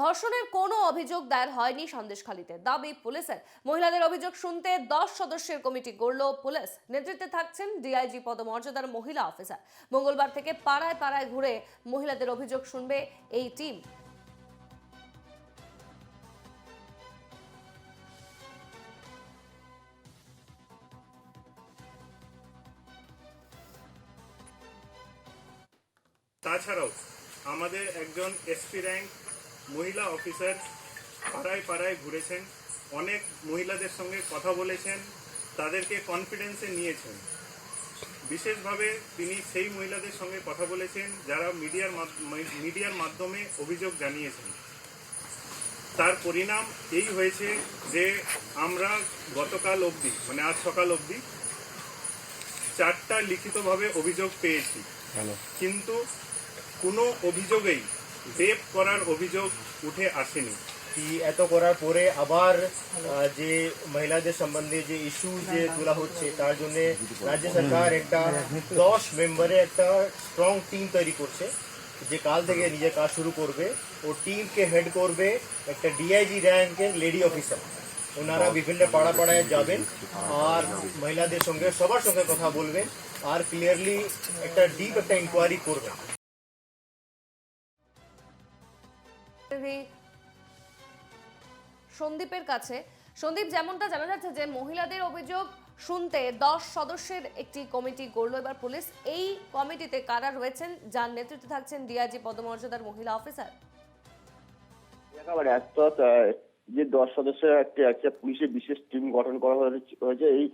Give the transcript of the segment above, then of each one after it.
ধর্ষণের কোনো অভিযোগ দায়ের হয়নি সন্দেশখালীতে। দাবি পুলিশের। মহিলাদের অভিযোগ শুনতে দশ সদস্যের কমিটি গড়ল পুলিশ। নেতৃত্বে থাকছেন ডিআইজি পদমর্যাদার মহিলা অফিসার। মঙ্গলবার থেকে পাড়ায় পাড়ায় ঘুরে মহিলাদের অভিযোগ শুনবে এই টিম। তাছাড়াও আমাদের একজন এসপি র্যাঙ্ক মহিলা অফিসার পাড়ায় পাড়ায় ঘুরেছেন অনেক মহিলাদের সঙ্গে কথা বলেছেন তাদেরকে কনফিডেন্সে নিয়েছেন। বিশেষভাবে তিনি সেই মহিলাদের সঙ্গে কথা বলেছেন যারা মিডিয়ার মিডিয়ার মাধ্যমে অভিযোগ জানিয়েছেন। তার পরিণাম এই হয়েছে যে আমরা গতকাল অবধি মানে আজ সকাল অবধি চারটা লিখিতভাবে অভিযোগ পেয়েছি। কিন্তু কোনো অভিযোগেই রেপ করার অভিযোগ উঠে আসেনি। কি এত করার পরে আবার যে মহিলাদের সম্বন্ধে যে ইস্যু যে তোলা হচ্ছে, তার জন্য রাজ্য সরকার একটা দশ মেম্বারে একটা স্ট্রং টিম তৈরি করছে, যে কাল থেকে নিজের কাজ শুরু করবে। ও টিমকে হেড করবে একটা ডিআইজি র্যাঙ্কের লেডি অফিসার ওনারা বিভিন্ন পাড়া পাড়ায় যাবেন আর মহিলাদের সঙ্গে সবার সঙ্গে কথা বলবেন আর ক্লিয়ারলি একটা ডিপ একটা ইনকোয়ারি করবেন। সন্দীপের কাছে। সন্দীপ, যেমনটা জানা যাচ্ছে যে মহিলাদের অভিযোগ শুনতে দশ সদস্যের একটি কমিটি গড়ল। এবার পুলিশ এই কমিটিতে কারা রয়েছেন যার নেতৃত্বে থাকছেন ডিআইজি পদমর্যাদার মহিলা অফিসার? যে দশ সদস্যের একটা একটা পুলিশের বিশেষ টিম গঠন করা হয়েছে- এই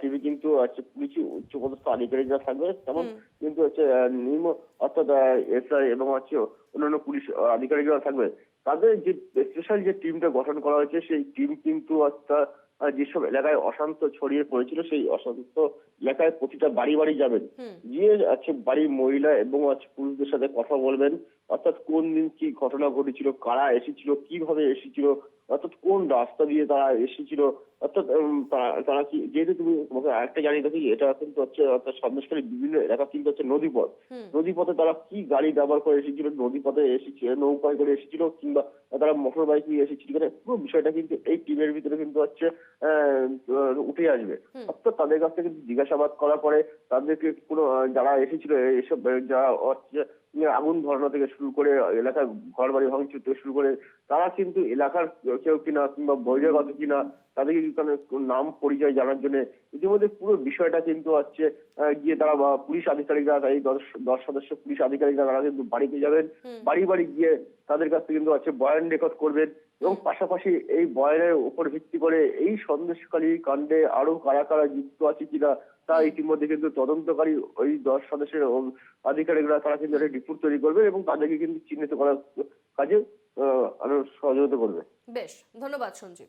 টিমে কিন্তু হচ্ছে পুলিশি উচ্চপদস্থ আধিকারিকরা থাকবে তেমন কিন্তু হচ্ছে নিম্ন অর্থাৎ এসআই এবং হচ্ছে অন্যান্য পুলিশ আধিকারিকরা থাকবে তাদের যে স্পেশাল যে টিমটা গঠন করা হয়েছে সেই টিম কিন্তু অর্থাৎ যেসব এলাকায় অশান্ত ছড়িয়ে পড়েছিল সেই অশান্ত এলাকায় প্রতিটা বাড়ি বাড়ি যাবেন। গিয়ে আছে বাড়ির মহিলা এবং আছে পুরুষদের সাথে কথা বলবেন অর্থাৎ কোন দিন কি ঘটনা ঘটেছিল কারা এসেছিল কীভাবে এসেছিল অর্থাৎ কোন রাস্তা দিয়ে তারা এসেছিল অর্থাৎ তারা কি যেহেতু তুমি তোমাকে আরেকটা জানিয়ে দেখি এটা কিন্তু হচ্ছে অর্থাৎ সন্দেশকারী বিভিন্ন এলাকা কিন্তু হচ্ছে নদীপথ। নদীপথে তারা কি গাড়ি ব্যবহার করে এসেছিল নদীপথে এসেছিল নৌকায় করে এসেছিল কিংবা তারা মোটর বাইক নিয়ে এসেছিল মানে পুরো বিষয়টা কিন্তু এই টিমের ভিতরে কিন্তু হচ্ছে আহ, উঠে আসবে। অর্থাৎ তাদের কাছ থেকে কিন্তু জিজ্ঞাসাবাদ করার পরে তাদেরকে কোনো যারা এসেছিল এসব যারা হচ্ছে আগুন ধরানো থেকে শুরু করে এলাকার ঘর বাড়ি ভাঙচুর থেকে শুরু করে তারা কিন্তু এলাকার কেউ কিনা কিংবা বহিরাগত কিনা তাদেরকে নাম পরিচয় জানার জন্য ইতিমধ্যে পুরো বিষয়টা কিন্তু হচ্ছে গিয়ে তারা বা পুলিশ আধিকারিকরা এই দশ দশ সদস্য পুলিশ আধিকারিকরা তারা কিন্তু বাড়িতে যাবেন। বাড়ি বাড়ি গিয়ে তাদের কাছ থেকে কিন্তু হচ্ছে বয়ান রেকর্ড করবেন। এবং পাশাপাশি এই বয়ানের উপর ভিত্তি করে এই সন্দেশকারী কাণ্ডে আরও কারা কারা যুক্ত আছে কিনা তা ইতিমধ্যে কিন্তু তদন্তকারী ওই দশ সদস্যের আধিকারিকরা তারা কিন্তু একটা রিপোর্ট তৈরি করবে এবং তাদেরকে কিন্তু চিহ্নিত করার কাজে আহ, আরও সহযোগিতা করবে। বেশ ধন্যবাদ সঞ্জীব।